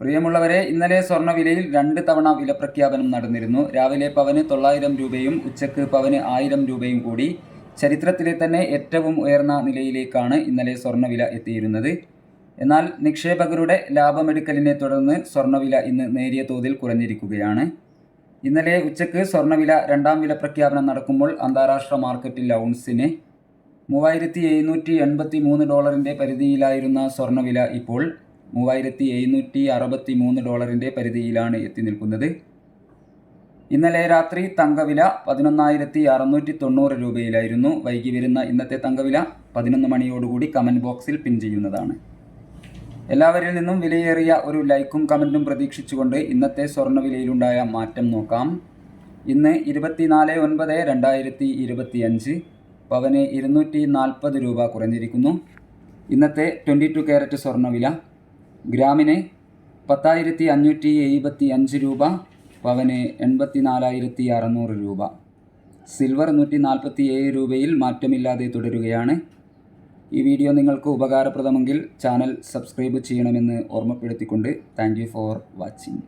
പ്രിയമുള്ളവരെ ഇന്നലെ സ്വർണവിലയിൽ രണ്ട് തവണ വിലപ്രഖ്യാപനം നടന്നിരുന്നു. രാവിലെ പവന് തൊള്ളായിരം രൂപയും ഉച്ചയ്ക്ക് പവന് ആയിരം രൂപയും കൂടി. ചരിത്രത്തിലെ തന്നെ ഏറ്റവും ഉയർന്ന നിലയിലേക്കാണ് ഇന്നലെ സ്വർണവില എത്തിയിരുന്നത്. എന്നാൽ നിക്ഷേപകരുടെ ലാഭമെടുക്കലിനെ തുടർന്ന് സ്വർണവില ഇന്ന് നേരിയ തോതിൽ കുറഞ്ഞിരിക്കുകയാണ്. ഇന്നലെ ഉച്ചയ്ക്ക് സ്വർണവില രണ്ടാം വില പ്രഖ്യാപനം നടക്കുമ്പോൾ അന്താരാഷ്ട്ര മാർക്കറ്റിൽ ഔൺസിന് മൂവായിരത്തി എഴുന്നൂറ്റി എൺപത്തി മൂന്ന് ഡോളറിന്റെ പരിധിയിലായിരുന്ന സ്വർണവില ഇപ്പോൾ മൂവായിരത്തി എഴുന്നൂറ്റി അറുപത്തി മൂന്ന് ഡോളറിന്റെ പരിധിയിലാണ് എത്തി നിൽക്കുന്നത്. ഇന്നലെ രാത്രി തങ്കവില പതിനൊന്നായിരത്തി അറുന്നൂറ്റി തൊണ്ണൂറ് രൂപയിലായിരുന്നു. വൈകി വരുന്ന ഇന്നത്തെ തങ്കവില പതിനൊന്ന് മണിയോടുകൂടി കമന്റ് ബോക്സിൽ പിൻ ചെയ്യുന്നതാണ്. എല്ലാവരിൽ നിന്നും വിലയേറിയ ഒരു ലൈക്കും കമന്റും പ്രതീക്ഷിച്ചുകൊണ്ട് ഇന്നത്തെ സ്വർണവിലയിലുണ്ടായ മാറ്റം നോക്കാം. ഇന്ന് ഇരുപത്തിനാല് ഒൻപത് രണ്ടായിരത്തി ഇരുപത്തി അഞ്ച് പവന് ഇരുന്നൂറ്റി നാൽപ്പത് രൂപ കുറഞ്ഞിരിക്കുന്നു. ഇന്നത്തെ ട്വന്റി ടു ക്യാരറ്റ് സ്വർണവില ഗ്രാമിന് പത്തായിരത്തി അഞ്ഞൂറ്റി എഴുപത്തി അഞ്ച് രൂപ പവന് എൺപത്തി നാലായിരത്തി അറുന്നൂറ് രൂപ. സിൽവർ നൂറ്റി നാൽപ്പത്തി ഏഴ് രൂപയിൽ മാറ്റമില്ലാതെ തുടരുകയാണ്. ഈ വീഡിയോ നിങ്ങൾക്ക് ഉപകാരപ്രദമെങ്കിൽ ചാനൽ സബ്സ്ക്രൈബ് ചെയ്യണമെന്ന് ഓർമ്മപ്പെടുത്തിക്കൊണ്ട് താങ്ക് ഫോർ വാച്ചിങ്.